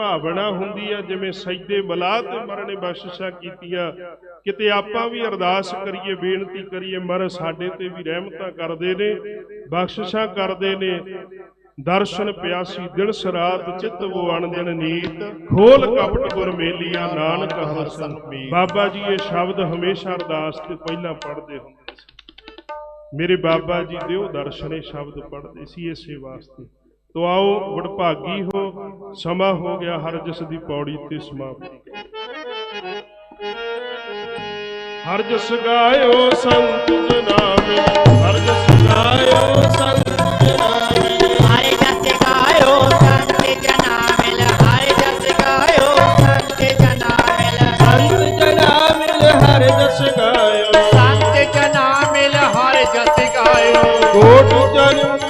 ਭਾਵਨਾ ਹੁੰਦੀ ਆ, ਜਿਵੇਂ ਸਜਦੇ ਬਲਾ ਤੇ ਮਰਨੇ ਬਖਸ਼ਿਸ਼ਾਂ ਕੀਤੀਆਂ। ਕਿਤੇ ਆਪਾਂ ਵੀ ਅਰਦਾਸ ਕਰੀਏ, ਬੇਨਤੀ ਕਰੀਏ, ਮਰ ਸਾਡੇ ਤੇ ਵੀ ਰਹਿਮਤਾਂ ਕਰਦੇ ਨੇ, ਬਖਸ਼ਿਸ਼ਾਂ ਕਰਦੇ ਨੇ। ਦਰਸ਼ਨ ਪਿਆਸੀ ਦਿਨ ਸਰਾਤ ਚਿੱਤ ਵੋ ਅਣਜਨ ਨੀਤ, ਖੋਲ ਕਪਟ ਗੁਰ ਮੇਲੀਆਂ, ਨਾਨਕ ਹਰ ਸੰਪੀ ਬਾਬਾ ਜੀ, ਇਹ ਸ਼ਬਦ ਹਮੇਸ਼ਾ ਅਰਦਾਸ ਤੇ ਪਹਿਲਾਂ ਪੜ੍ਹਦੇ ਹੁੰਦੇ ਸੀ। ਮੇਰੇ ਬਾਬਾ ਜੀ ਦਿਓ ਦਰਸ਼ਨ, ਇਹ ਸ਼ਬਦ ਪੜ੍ਹਦੇ ਸੀ, ਇਸੇ ਵਾਸਤੇ। ਤੋ ਆਓ ਵਡਭਾਗੀ ਹੋ ਸਮਾਂ ਹੋ ਗਿਆ ਹਰ ਜਸ ਦੀ ਪੌੜੀ ਤੇ ਸਮਾਪਤੀ। ਹਰ ਜਸ ਗਾਇਓ ਸੰਤ ਜਨਾ ਮਿਲ ਹਰ ਜਸ ਗਾਇਓ ਸੰਤ ਕੋਟ ਜਨਮ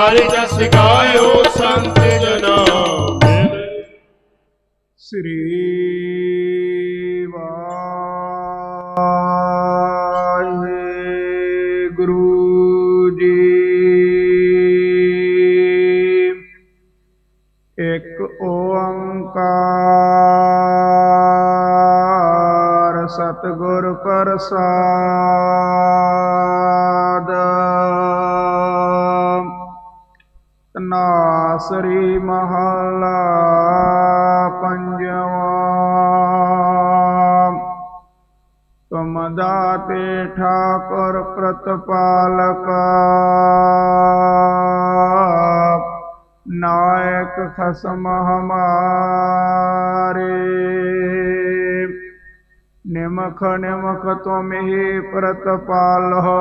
हमारे जस गायो संत जना श्री गुरु जी एक ओंकार सतगुर प्रसाद। नासरी महला पंजवा त्वमदाते ठाकुर प्रतपालक नायक खसम हमारे निमख निमख तुम ही प्रतपाल हो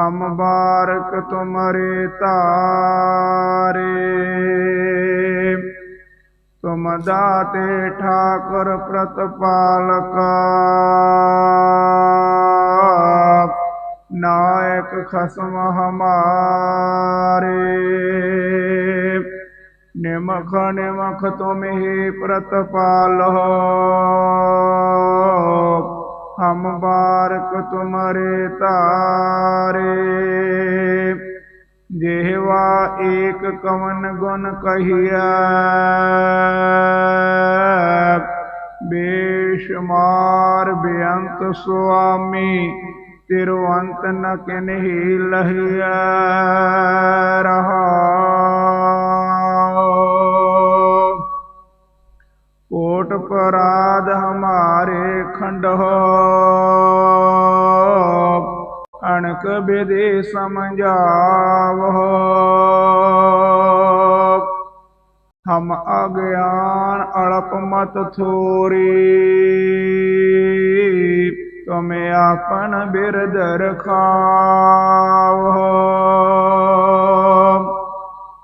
हम बारक तुमरे तारे। तुम दाते ठाकुर प्रतपालक। नायक खसम हमारे। निमख निमख तुम ही प्रतपाल हो ਹਮ ਬਾਰਕ ਤੁਮਰੇ ਤਾਰੇ। ਜਿਹਵਾ ਏਕ ਕਵਨ ਗੁਣ ਕਹੀਆ ਬੇਸ਼ਮਾਰ ਬੇਅੰਤ ਸੁਆਮੀ ਤਿਰਵੰਤ ਨ ਕਿਨਹੀ ਲਹੀਐ। ਰਹਾ ਕੋਟ ਪਰਾਧ ਹਮਾਰੇ ਖੰਡੋ ਅਣਕ ਬਿਦੇ ਸਮਝਾਵੋ। ਹਮ ਅਗਿਆਨ ਅਲਪ ਮਤ ਥੋਰੀ। ਤੁਮੇ ਆਪਨ ਬਿਰਦ ਰਖਾਵੋ।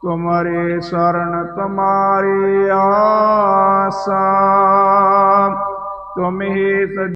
तुमरे शरण तुम्हारी आशा। तुम ही